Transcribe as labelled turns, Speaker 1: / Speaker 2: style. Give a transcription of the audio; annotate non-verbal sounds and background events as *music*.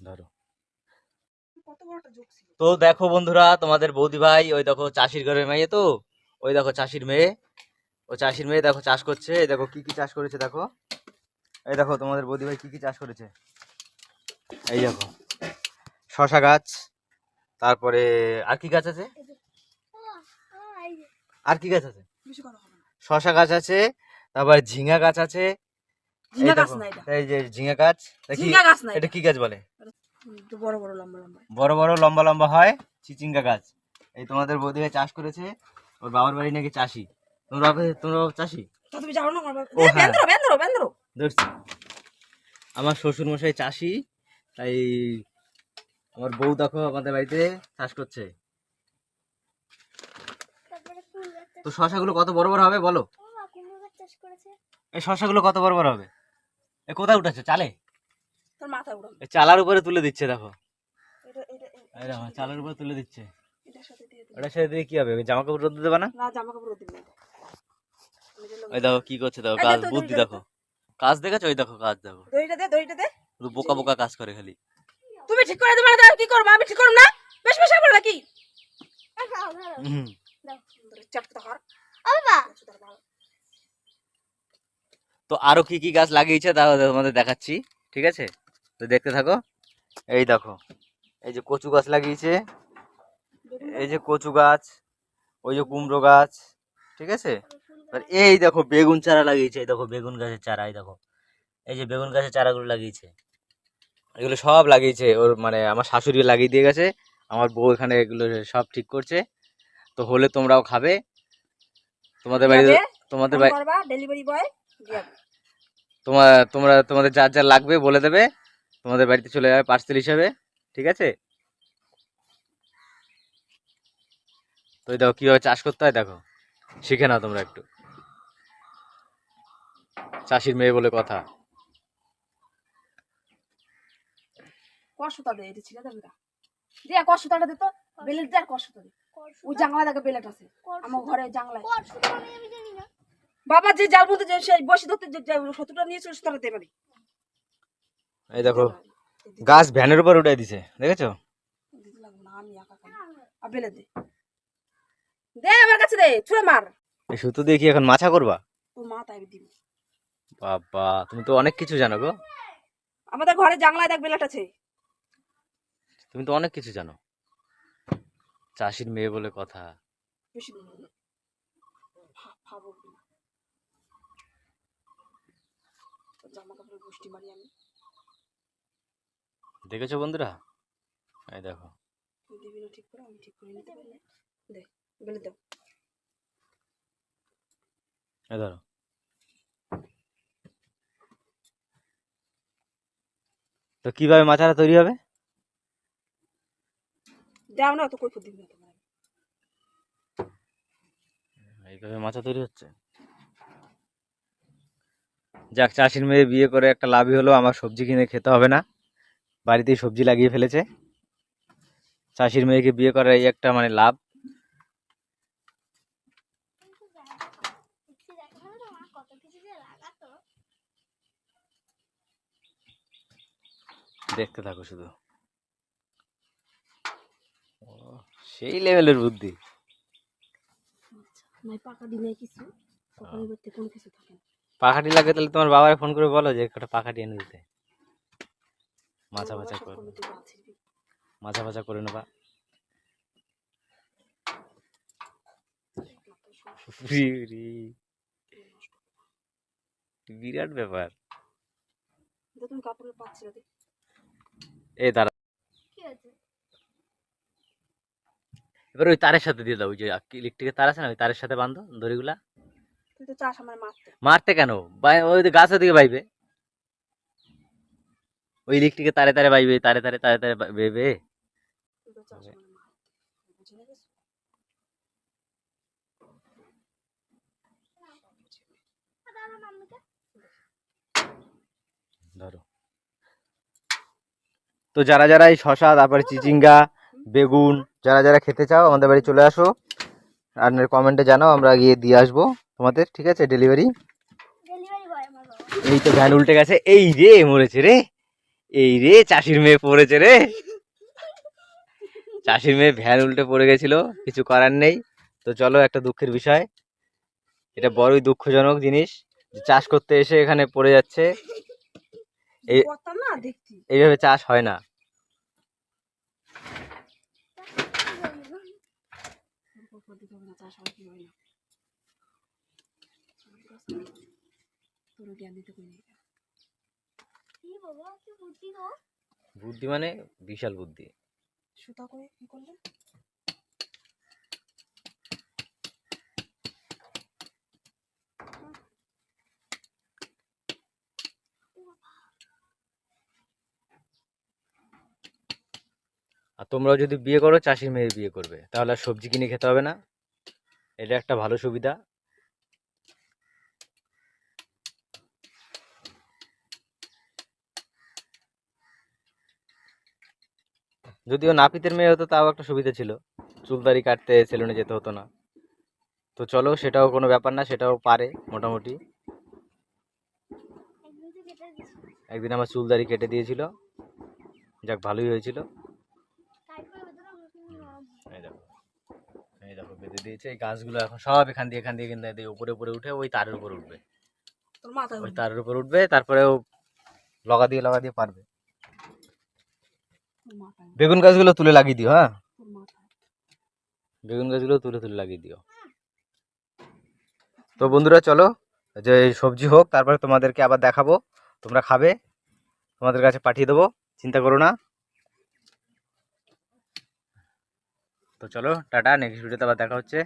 Speaker 1: ধরো তো দেখো বন্ধুরা তোমাদের বৌদি ভাই ওই দেখো চাষির ঘরের মেয়ে তো ওই দেখো চাষির মেয়ে ও চাষির মেয়ে দেখো চাষ করছে এই দেখো কি কি চাষ করেছে দেখো এই দেখো তোমাদের বৌদি ভাই কি কি চাষ করেছে এই দেখো শশা গাছ তারপরে আর কি গাছ আছে? আর কি গাছ আছে? শশা গাছ আছে তারপর ঝিঙা গাছ আছে। এই
Speaker 2: ঝিঙ্গা গাছ এটা।
Speaker 1: যে ঝিঙা গাছ এটা কি
Speaker 2: ঝিঙ্গা গাছ
Speaker 1: বলে?
Speaker 2: বড় বড় লম্বা লম্বা।
Speaker 1: হয় চিচিঙ্গা গাছ। এই তোমাদের বৌদি চাষ করেছে ওর বাবার বাড়ি নাকি চাষি। তোমার বাবা তোমার বাবা চাষি?
Speaker 2: আমার
Speaker 1: হ্যাঁ। আমার শ্বশুর মশাই চাষি তাই আমার বউ দেখো আমাদের বাড়িতে চাষ করছে। তো শশাগুলো কত বড় বড় হবে বলো? এই শশাগুলো কত বড় বড় হবে? এ কোথায় উঠেছে? চালে?
Speaker 2: তোর
Speaker 1: চালার উপরে তুলে দিচ্ছে দেখো। চালার উপরে তুলে দিচ্ছে। ওটার সাথে দিয়ে কি হবে? জামা কাপড় রোদ দেবে না?
Speaker 2: জামা কাপড় দিবি
Speaker 1: ওই দেখো কি করছে দেখো কাজ বুদ্ধি দেখো। কাজ দেখেছ? ওই দেখো কাজ দেখো।
Speaker 2: দড়িটা দে দড়িটা দে।
Speaker 1: শুধু বোকা বোকা কাজ করে খালি।
Speaker 2: তুমি ঠিক করে দেবে না কি করব? আমি ঠিক করব না? বেশ বেশ করে নাকি
Speaker 1: হুম। তো আরও কি কি গাছ লাগিয়েছে তা তোমাদের দেখাচ্ছি, ঠিক আছে? তো দেখতে থাকো। এই দেখো, এই যে কচু গাছ লাগিয়েছে, এই যে কচু গাছ, ওই যে কুমড়ো গাছ, ঠিক আছে? এই দেখো, বেগুন চারা লাগিয়েছে, এই দেখো, বেগুন গাছের চারা, এই দেখো। এই যে বেগুন গাছের চারাগুলো লাগিয়েছে। এগুলো সব লাগিয়েছে, ওর মানে আমার শাশুড়ি লাগিয়ে দিয়ে গেছে, আমার বউ এখানে এগুলো সব ঠিক করছে। তো হলে তোমরাও খাবে। তোমাদের বাড়িতে তোমাদের বাড়ি
Speaker 2: ডেলিভারি বয়
Speaker 1: তোমার তোমরা তোমাদের যার যা লাগবে বলে দেবে। তোমাদের বাড়িতে চলে যাবে পার্সেল হিসাবে ঠিক আছে? তো এই দেখো কীভাবে চাষ করতে হয় দেখো। শিখে নাও তোমরা একটু। চাষির মেয়ে বলে কথা।
Speaker 2: কষ্টটা দে এটা ছিল কষ্টটা দে তো। বেলেট দে আর কষ্টটা দে। ওই জাংলা দেখে বেলেট আছে। আমার ঘরে জাংলায় বাবা যে জাল বলতে যে সেই বসে ধরতে যে সত্তরটা নিয়েছিল সেটা দেবে
Speaker 1: এই দেখো গাছ ভ্যানের উপর উঠাই দিছে দেখেছ?
Speaker 2: বেলে দে। দে আমার কাছে দে ছুঁড়ে মার।
Speaker 1: এই সুতো দিয়ে কি এখন মাছা করবা?
Speaker 2: তোর মা তাই দিবি।
Speaker 1: বাবা তুমি তো অনেক কিছু জানো গো।
Speaker 2: আমাদের ঘরে জাংলায় দেখ বেলেট আছে।
Speaker 1: তুমি তো অনেক কিছু জানো। চাষির মেয়ে বলে কথা।
Speaker 2: বেশি দূর না। ফা- ফা বলবি না। তোর জামা কাপড়ের গোষ্ঠী মারি আমি।
Speaker 1: দেখেছ বন্ধুরা? এই দেখো।
Speaker 2: তুই দিবি না ঠিক করে আমি ঠিক করে নিতে পারলে দে বেলে দাও।
Speaker 1: এই ধরো। তো কীভাবে মাছাটা তৈরি হবে?
Speaker 2: দাও না না তোমার
Speaker 1: এইভাবে মাছা তৈরি হচ্ছে? যাক, চাষির মেয়ে বিয়ে করে একটা লাভই হলো, আমার সবজি কিনে খেতে হবে না। বাড়িতেই সবজি লাগিয়ে ফেলেছে। চাষির মেয়েকে বিয়ে করার এই একটা মানে লাভ। দেখতে থাকো শুধু ও, সেই লেভেলের বুদ্ধি।
Speaker 2: না।
Speaker 1: পাখাটি লাগে তাহলে তোমার বাবারে ফোন করে বলো যে একটা পাখাটি এনে দিতে। মাছা
Speaker 2: বাবা
Speaker 1: করে মাছা বাছা করে নেবা। বিরাট ব্যাপার। এই দাঁড়া। এবার ওই তারের সাথে দিয়ে দাও ওই যে ইলেকট্রিকের তার আছে না ওই তারের সাথে বাঁধো দড়িগুলা।
Speaker 2: তুই তো চাস আমার মারতে।
Speaker 1: মারতে কেন? ওই গাছের দিকে বাইবে ওই ইলেকট্রিকের তারে তারে বাইবে তারে তারে তারে তারে
Speaker 2: গেছো
Speaker 1: ধরো। তো যারা যারা এই শশা তারপরে চিচিঙ্গা বেগুন যারা যারা খেতে চাও আমাদের বাড়ি চলে আসো। আর কমেন্টে জানাও আমরা গিয়ে দিয়ে আসব তোমাদের ঠিক আছে? ডেলিভারি এই তো ভ্যান উল্টে গেছে। এই রে মরেছে রে। এই রে চাষির মেয়ে পড়েছে রে। চাষির মেয়ে ভ্যান উল্টে পড়ে গেছিল কিছু করার নেই। তো চলো একটা দুঃখের বিষয়। এটা বড়ই দুঃখজনক জিনিস চাষ করতে এসে এখানে পড়ে যাচ্ছে। *laughs* এইভাবে চাষ হয় না।
Speaker 2: চাষ হয় না তোর জ্ঞান দিতে কই নেই
Speaker 3: বুদ্ধি
Speaker 1: মানে বিশাল বুদ্ধি।
Speaker 2: সুতা করে কি করলে
Speaker 1: আর তোমরাও যদি বিয়ে করো, চাষির মেয়ে বিয়ে করবে। তাহলে আর সবজি কিনে খেতে হবে না। এটা একটা ভালো সুবিধা। যদিও নাপিতের মেয়ে হতো, তাও একটা সুবিধা ছিল। চুলদারি কাটতে সেলুনে যেতে হতো না। তো চলো, সেটাও কোনো ব্যাপার না, সেটাও পারে মোটামুটি।
Speaker 3: একদিন
Speaker 1: আমার চুলদারি কেটে দিয়েছিল। যাক, ভালোই হয়েছিল
Speaker 3: টাইট করে ভেতরে নতুন নরম হয়।
Speaker 1: এই দেখো এই দেখো বেঁধে দিয়েছে। এই গাছগুলো এখন সব এখান দিয়ে এখান দিয়ে কিন্তু উপরে উপরে উঠে ওই তারের উপর উঠবে। ওই তারের উপর উঠবে তারপরেও লগা দিয়ে লগা দিয়ে পারবে। বেগুন গাছগুলো তুলে লাগিয়ে দিও হ্যাঁ? বেগুন গাছগুলো তুলে তুলে লাগিয়ে দিও। তো বন্ধুরা চলো যে এই সবজি হোক তারপরে তোমাদেরকে আবার দেখাবো। তোমরা খাবে তোমাদের কাছে পাঠিয়ে দেবো চিন্তা করো না। তো চলো টাটা নেক্সট ভিডিওতে আবার দেখা হচ্ছে।